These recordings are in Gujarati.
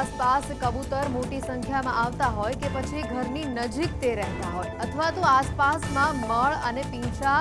આસપાસ કબૂતર મોટી સંખ્યામાં આવતા હોય કે પછી ઘરની નજીક તે રહેતા હોય અથવા તો આસપાસમાં મળ અને પીંછા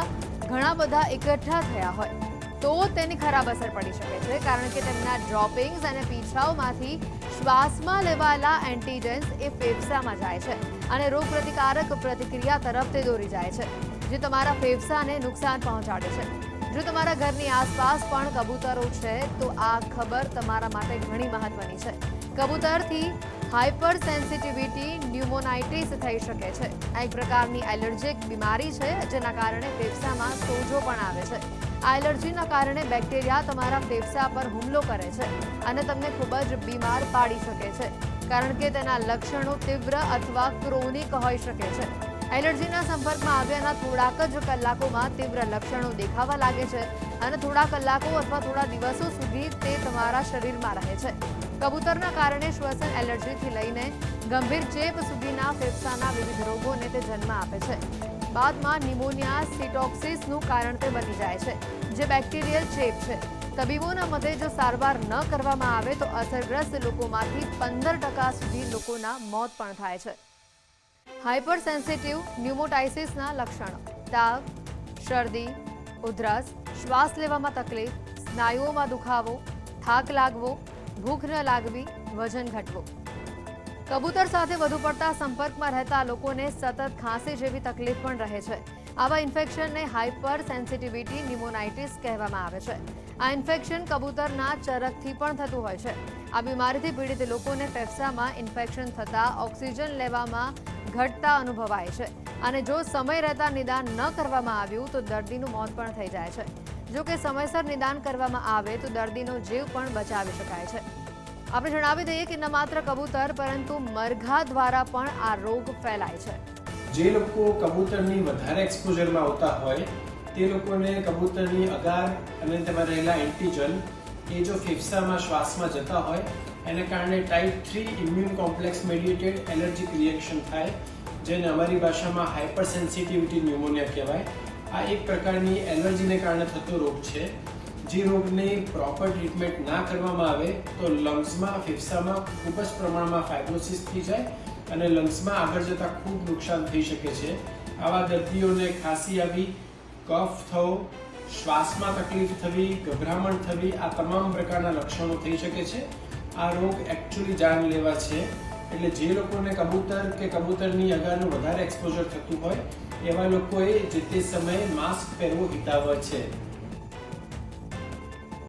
ઘણા બધા એકઠા થયા હોય. તો તેની ખરાબ અસર પડી શકે છે કારણ કે તેમના ડ્રોપિંગ્સ અને પીંછાઓમાંથી શ્વાસમાં લેવાયેલા એન્ટીજન્સ એ ફેફસામાં જાય છે અને રોગપ્રતિકારક પ્રતિક્રિયા તરફ તે દોરી જાય છે, જે તમારા ફેફસાને નુકસાન પહોંચાડે છે. જો તમારા ઘરની આસપાસ પણ કબૂતરો છે, તો આ ખબર તમારા માટે ઘણી મહત્વની છે. કબૂતરથી હાઇપર સેન્સિટિવિટી ન્યુમોનાઇટિસ થઈ શકે છે. આ એક પ્રકારની એલર્જીક બીમારી છે, જેના કારણે ફેફસામાં સોજો પણ આવે છે. આ એલર્જીના કારણે બેક્ટેરિયા તમારા ફેફસા પર હુમલો કરે છે અને તમને ખૂબ જ બીમાર પાડી શકે છે, કારણ કે તેના લક્ષણો તીવ્ર અથવા ક્રોનિક હોઈ શકે છે. એલર્જીના સંપર્કમાં આવ્યાના થોડાક જ કલાકોમાં તીવ્ર લક્ષણો દેખાવા લાગે છે અને થોડા કલાકો અથવા થોડા દિવસો સુધી તે તમારા શરીરમાં રહે છે. કબૂતરના કારણે શ્વસન એલર્જીથી લઈને ગંભીર ચેપ સુધીના ફેફસાના વિવિધ રોગોને તે જન્મ આપે છે. બાદમાં નિમોનિયા, સિટોક્સિસનું કારણ તે બની જાય છે, જે બેક્ટેરિયલ ચેપ છે. તબીબોના મતે જો સારવાર ન કરવામાં આવે તો અસરગ્રસ્ત લોકોમાંથી પંદર ટકા સુધી લોકોના મોત પણ થાય છે. હાઇપર સેન્સિટિવ ન્યુમોટાઇસિસના લક્ષણો. તાવ, શરદી, ઉધરસ, શ્વાસ લેવામાં તકલીફ, સ્નાયુઓમાં દુખાવો, થાક લાગવો ભૂખ ન લાગવી, વજન ઘટવું. કબૂતર સાથે વધુ પડતા સંપર્કમાં રહેતા લોકોને સતત ખાંસી જેવી તકલીફ પણ રહે છે. આવા ઇન્ફેક્શનને હાઇપર સેન્સિટિવિટી ન્યુમોનાઇટિસ કહેવામાં આવે છે. આ ઇન્ફેક્શન કબૂતરના ચરકથી પણ થતું હોય છે. આ બીમારીથી પીડિત લોકોને ફેફસામાં ઇન્ફેક્શન થતાં ઓક્સિજન લેવામાં ઘટતા અનુભવાય છે. અને જો સમય રહેતા નિદાન ન કરવામાં આવ્યું તો દર્દીનું મોત પણ થઈ જાય છે. જો કે સમયસર નિદાન કરવામાં આવે તો દર્દીનો જીવ પણ બચાવી શકાય છે. આપણે જણાવી દઈએ કે ન માત્ર કબૂતર, પરંતુ મરઘા દ્વારા પણ આ રોગ ફેલાય છે. જે લોકો કબૂતરની વધારે એક્સપોઝરમાં આવતા હોય, તે લોકોને કબૂતરની અગાર અને તેમાં રહેલા એન્ટીજન એ જો ફેફસામાં શ્વાસમાં જતા હોય, એને કારણે type three immune complex mediated allergic reaction થાય, જેને અમારી ભાષામાં હાઇપર સેન્સિટિવિટી ન્યુમોનિયા કહેવાય. આ એક પ્રકારની એલર્જીને કારણે થતો રોગ છે. જે રોગની પ્રોપર ટ્રીટમેન્ટ ના કરવામાં આવે, તો લંગ્સમાં, ફેફસામાં ખૂબ જ પ્રમાણમાં ફાઇબ્રોસિસ થઈ જાય અને લંગ્સમાં આગળ જતાં ખૂબ નુકસાન થઈ શકે છે. આવા દર્દીઓને ખાંસી આવી, કફ થવો, શ્વાસમાં તકલીફ થવી, ગભરામણ થવી, આ તમામ પ્રકારના લક્ષણો થઈ શકે છે. આ રોગ એકચ્યુઅલી જાન લેવા છે. એટલે જે લોકોને કબૂતર કે કબૂતરની અગાનું વધારે એક્સપોઝર થતું હોય, એવા લોકોએ જે તે સમયે માસ્ક પહેરવું હિતાવહ છે.